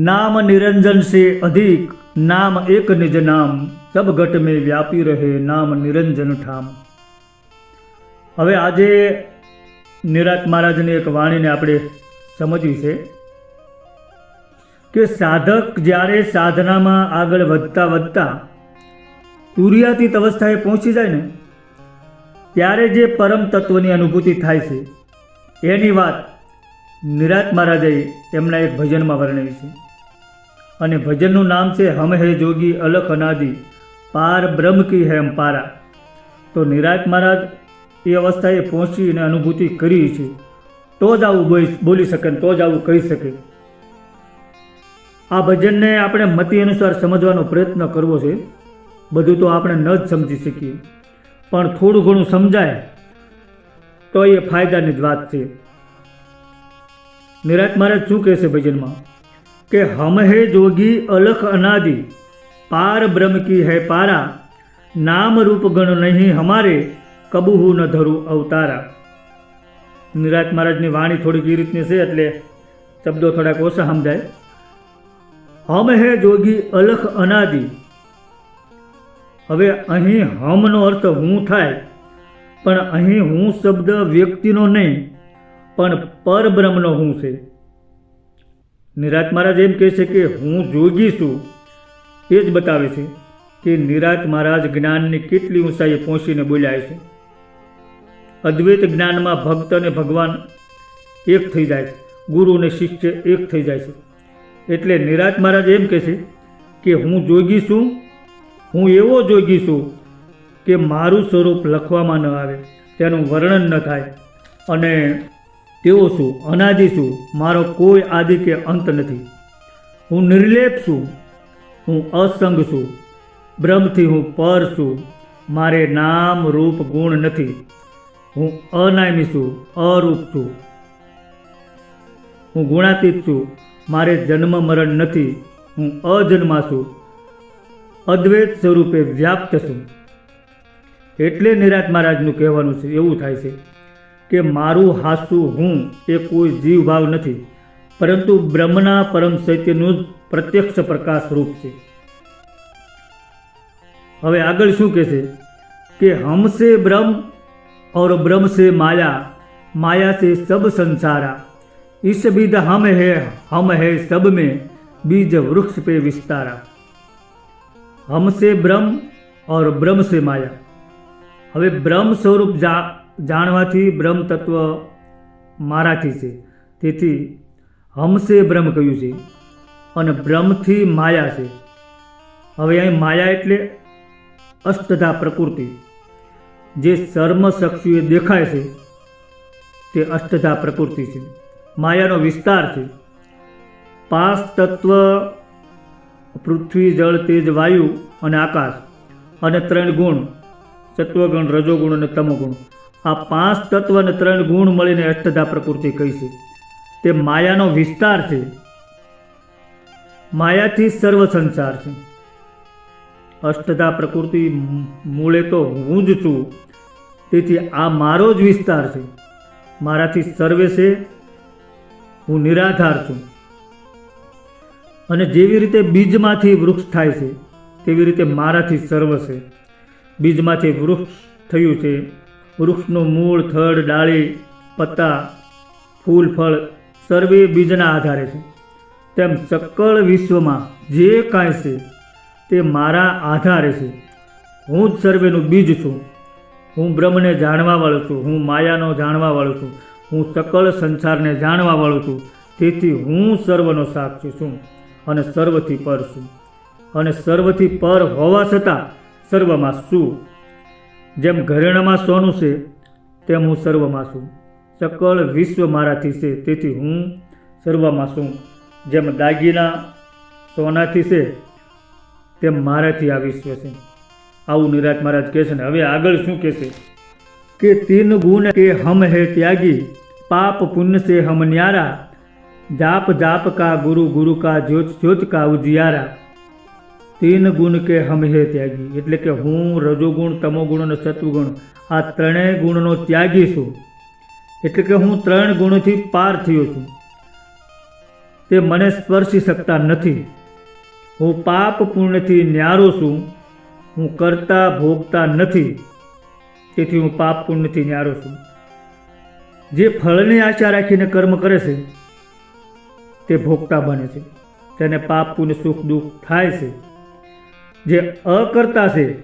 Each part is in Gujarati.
નામ નિરંજન સે અધિક, નામ એક નિજ નામ, સબ ઘટ મેં વ્યાપી રહે નામ નિરંજન ઠામ. હવે આજે નિરાત મહારાજની એક વાણીને આપણે સમજવી છે કે સાધક જ્યારે સાધનામાં આગળ વધતા વધતા તુર્યાતીત અવસ્થાએ પહોંચી જાય ને, ત્યારે જે પરમ તત્વની અનુભૂતિ થાય છે, એની વાત નિરાત મહારાજે એમના એક ભજનમાં વર્ણવી છે. અને ભજનનું નામ છે હમ હે જોગી અલખ અનાદિ, પાર બ્રહ્મ કી હેમ પારા તો નિરાજ મહારાજ એ અવસ્થાએ પહોંચી અને અનુભૂતિ કરી છે. તો જ આવું બોલી શકે તો જ આવું કહી શકે. આ ભજનને આપણે મતિ અનુસાર સમજવાનો પ્રયત્ન કરવો છે. બધું તો આપણે ન જ સમજી શકીએ. પણ થોડું ઘણું સમજાય તો એ ફાયદાની જ વાત છે. નિરાજ મહારાજ શું કહેશે ભજનમાં? કે હમ હે જોગી અલખ અનાદિ, પાર બ્રહ્મ કી હૈ પારા, નામ રૂપ ગણ નહીં હમારે, કબૂહુ ન ધરું અવતારા. નિરાત મહારાજની વાણી થોડીક એ રીતની છે એટલે શબ્દો થોડાક ઓછા સમજાય. હમ હે જોગી અલખ અનાદિ, હવે અહીં હમનો અર્થ હું થાય, પણ અહીં હું શબ્દ વ્યક્તિનો નહીં, પણ પરબ્રહ્મનો હું છે. નિરાત મહારાજ એમ કહે છે કે હું જોગી છું. એ જ બતાવે છે કે નિરાત મહારાજ જ્ઞાનની કેટલી ઊંચાઈએ પહોંચીને બોલ્યા છે. અદ્વૈત જ્ઞાનમાં ભક્ત અને ભગવાન એક થઈ જાય છે. ગુરુ અને શિષ્ય એક થઈ જાય છે. એટલે નિરાત મહારાજ એમ કહે છે કે હું જોગી છું. હું એવો જોગી છું કે મારું સ્વરૂપ લખવામાં ન આવે, તેનું વર્ણન ન થાય અને તેવો છું અનાદિ છું મારો કોઈ આદિ કે અંત નથી. હું નિર્લેપ છું. હું અસંગ છું. બ્રહ્મથી હું પર છું. મારે નામ રૂપ ગુણ નથી. હું અનામી છું. અરૂપ છું. હું ગુણાતીત છું. મારે જન્મ મરણ નથી. હું અજન્મા છું. અદ્વૈત સ્વરૂપે વ્યાપ્ત છું. એટલે નિરાત મહારાજનું કહેવાનું છે, એવું થાય છે. કે મારું હાસું હું એ કોઈ જીવ ભાવ નથી પરંતુ બ્રહ્મના પરમ ચૈત્યનું જ પ્રત્યક્ષ પ્રકાશ રૂપ છે હવે આગળ શું કહે છે કે હમસે બ્રહ્મ और ब्रह्म से माया माया से सब संसारा इस विध हम है हम है सब में बीज वृक्ष पे विस्तारा हमसे બ્રહ્મ और બ્રહ્મ से માયા હવે બ્રહ્મ સ્વરૂપ જા જાણવાથી બ્રહ્મ તત્વ મારાથી છે. તેથી હમસે બ્રહ્મ કહ્યું છે અને બ્રહ્મથી માયા છે. હવે અહીં માયા એટલે અષ્ટધા પ્રકૃતિ. જે સર્મ ચક્ષુએ દેખાય છે તે અષ્ટધા પ્રકૃતિ છે. માયાનો વિસ્તાર છે. પાંચ તત્વ, પૃથ્વી, જળ, તેજ, વાયુ અને આકાશ અને ત્રણ ગુણ, સત્વગુણ, રજોગુણ અને તમોગુણ. આ પાંચ તત્વ અને ત્રણ ગુણ મળીને અષ્ટધા પ્રકૃતિ કહી છે. તે માયાનો વિસ્તાર છે. માયાથી સર્વ સંસાર છે. અષ્ટધા પ્રકૃતિ મૂળે તો હું જ છું. તેથી આ મારો જ વિસ્તાર છે. મારાથી સર્વે છે. હું નિરાધાર છું. અને જેવી રીતે બીજમાંથી વૃક્ષ થાય છે, તેવી રીતે મારાથી સર્વ છે. બીજમાંથી વૃક્ષ થયું છે. વૃક્ષનું મૂળ, થડ, ડાળી, પત્તા, ફૂલ, ફળ સર્વે બીજના આધારે છે. તેમ સકળ વિશ્વમાં જે કાંઈ છે તે મારા આધારે છે. હું જ સર્વેનું બીજ છું. હું બ્રહ્મને જાણવાવાળો છું. હું માયાનો જાણવાવાળો છું. હું સકળ સંસારને જાણવાવાળો છું. તેથી હું સર્વનો સાક્ષી છું અને સર્વથી પર છું. અને સર્વથી પર હોવા છતાં સર્વમાં છું જેમ ઘરેણામાં સોનું છે, તેમ હું સર્વમાં છું. સકળ વિશ્વ મારાથી છે, તેથી હું સર્વમાં છું. જેમ દાગીના સોનાથી છે, તેમ મારાથી આ વિશ્વ છે. આવું નિરાજ મહારાજ કહે છે ને, હવે આગળ શું કહેશે કે તીન ગુણ કે હમ હે ત્યાગી, પાપ પુણ્ય સે હમ ન્યારા, જાપ જાપ કા ગુરુ ગુરુ કા જ્યોત જ્યોત કા ઉજિયારા. તીન ગુણ કે હમહે ત્યાગી. એટલે કે હું, રજોગુણ, તમોગુણ અને સત્વગુણ આ ત્રણેય ગુણનો ત્યાગી છું. એટલે કે હું ત્રણ ગુણથી પાર થયો છું. તે મને સ્પર્શી શકતા નથી. હું પાપ પૂર્ણથી ન્યારો છું. હું કરતા ભોગતા નથી. તેથી હું પાપ પુણ્યથી ન્યારો છું. જે ફળની આશા રાખીને કર્મ કરે છે, તે ભોગતા બને છે. તેને પાપ પુણ્ય સુખ દુઃખ થાય છે. જે અકર્તા છે,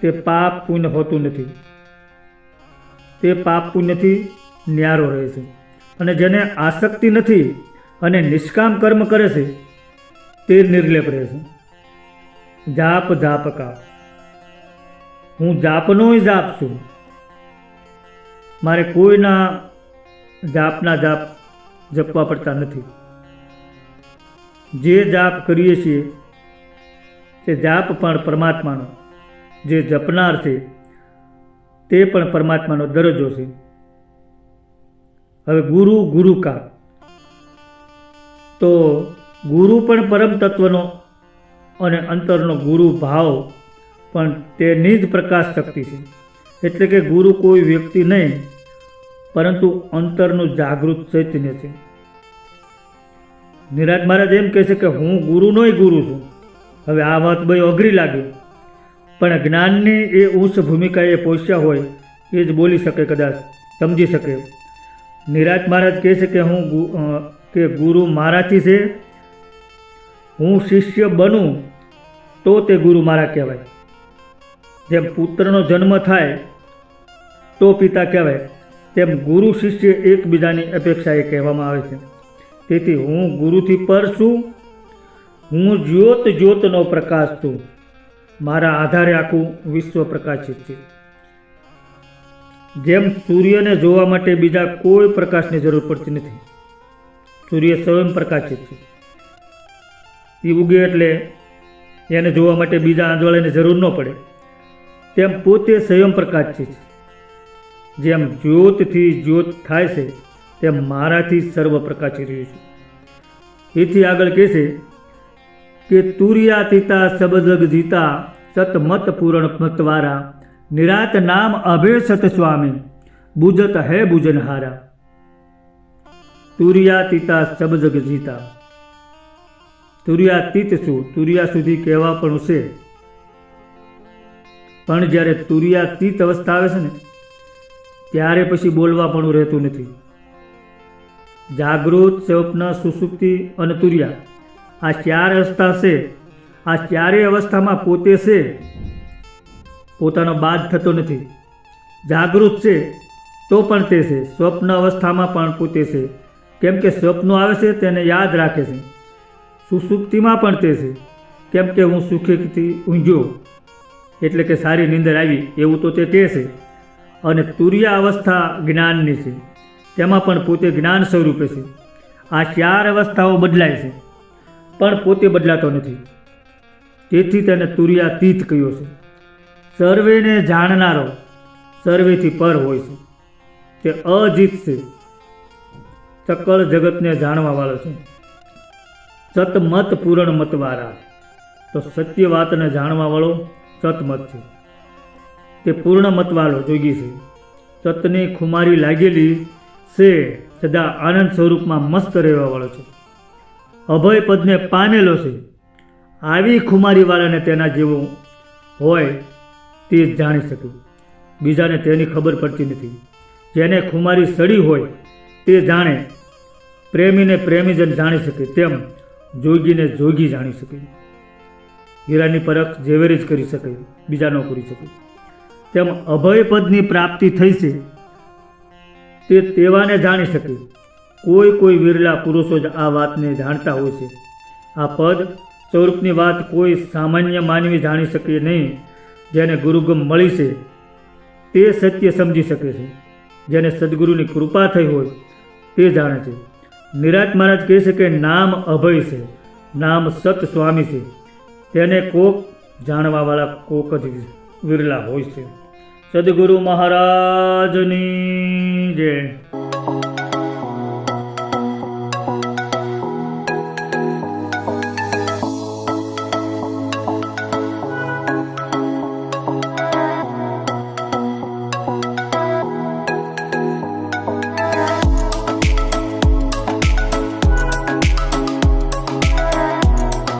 તે પાપ પુણ્ય હોતું નથી. તે પાપ પુણ્યથી ન્યારો રહે છે. અને જેને આસક્તિ નથી અને નિષ્કામ કર્મ કરે છે, તે નિર્લેપ રહે છે. જાપ જાપ કાપ હું જાપનોય જાપ છું. મારે કોઈના જાપના જાપ જપવા પડતા નથી. જે જાપ કરીએ છીએ તે જાપ પણ પરમાત્માનો. જે જપનાર છે, તે પણ પરમાત્માનો દરજ્જો છે. હવે ગુરુ ગુરુ કા? તો ગુરુ પણ પરમ તત્વનો અને અંતરનો ગુરુ ભાવ પણ તેની જ પ્રકાશ શક્તિ છે. એટલે કે ગુરુ કોઈ વ્યક્તિ નહીં, પરંતુ અંતરનું જાગૃત ચૈતન્ય છે. નિરાજ મહારાજ એમ કહે છે કે હું ગુરુનોય ગુરુ છું. હવે આ વાત બહુ અઘરી લાગી. પણ જ્ઞાનની એ ઉચ્ચ ભૂમિકા એ પહોંચ્યા હોય, એ જ બોલી શકે કદાચ, સમજી શકે. નિરાજ મહારાજ કહે છે કે હું કે ગુરુ મારાથી છે, હું શિષ્ય બનું, તો તે ગુરુ મારા કહેવાય. જેમ પુત્રનો જન્મ થાય, તો પિતા કહેવાય. તેમ ગુરુ શિષ્ય એકબીજાની અપેક્ષાએ કહેવામાં આવે છે. તેથી હું ગુરુથી પર છું હું જ્યોત જ્યોતનો પ્રકાશ છું. મારા આધારે આખું વિશ્વ પ્રકાશિત છે. જેમ સૂર્યને જોવા માટે બીજા કોઈ પ્રકાશની જરૂર પડતી નથી. સૂર્ય સ્વયં પ્રકાશિત છે. એ ઉગે એટલે એને જોવા માટે બીજા આંજવાળાની જરૂર ન પડે. તેમ પોતે સ્વયં પ્રકાશિત છે. જેમ જ્યોતથી જ્યોત થાય છે, તેમ મારાથી સર્વ પ્રકાશી રહ્યું છે. એથી આગળ કહે છે કે તુર્યાતીતા સબજગ જીતા સતમત પૂરણ મતવારા નિરાત નામ અભે સત સ્વામી, બુજત હે બુજનહારા તુર્યાતીતા સબજગ જીતા. તુર્યાતીત શું? તુર્યા સુધી કહેવા પણ છે. પણ જ્યારે તુર્યાતીત અવસ્થા આવે છે ને, ત્યારે પછી બોલવા પણ રહેતું નથી. જાગૃત, સ્વપ્ન, સુસુપ્તિ અને તુર્યા. આ ચાર અવસ્થા છે. આ ચારેય અવસ્થામાં પોતે છે. પોતાનો બાદ થતો નથી. જાગૃત છે તો પણ તે છે. સ્વપ્ન અવસ્થામાં પણ પોતે છે. કેમ કે સ્વપ્નો આવે છે તેને યાદ રાખે છે. સુસુપ્તિમાં પણ તે છે. કેમ કે હું સુખેથી ઊંઘ્યો એટલે કે સારી નીંદર આવી, એવું તો તે કહે છે. અને તુર્ય અવસ્થા જ્ઞાનની છે. તેમાં પણ પોતે જ્ઞાન સ્વરૂપે છે. આ ચાર અવસ્થાઓ બદલાય છે. પણ પોતે બદલાતો નથી. તેથી તેને તુર્યાતીત કહ્યો છે. સર્વેને જાણનારો સર્વેથી પર હોય છે. તે અજીત છે. સકળ જગતને જાણવાવાળો છે. સતમત પૂરણ મતવાળા તો સત્ય વાતને જાણવાવાળો સતમત છે. તે પૂર્ણ મતવાળો જોગી છે. સતની ખુમારી લાગેલી છે. સદા આનંદ સ્વરૂપમાં મસ્ત રહેવાવાળો છે. અભય પદને પામેલો છે. આવી ખુમારીવાળાને તેના જેવો હોય તે જ જાણી શકે. બીજાને તેની ખબર પડતી નથી. જેને ખુમારી સડી હોય તે જાણે. પ્રેમીને પ્રેમીજન જાણી શકે તેમ જોગીને જોગી જાણી શકે. હીરાની પરખ ઝેવેરી જ કરી શકે, બીજા ન કરી શકે. તેમ અભય પદની પ્રાપ્તિ થઈ છે તે તેવાને જાણી શકે. કોઈ કોઈ વિરલા પુરુષો જ આ વાતને જાણતા હોય છે. આ પદ સ્વરૂપની વાત કોઈ સામાન્ય માનવી જાણી શકે નહીં, જેને ગુરુગમ મળી છે. તે સત્ય સમજી શકે છે. જેને સદગુરુની કૃપા થઈ હોય, તે જાણે છે. નિરાજ મહારાજ કહે છે કે નામ અભય છે. નામ સત સ્વામી છે. તેને કોક જાણવાવાળા કોક જ વિરલા હોય છે. સદગુરુ મહારાજની જય.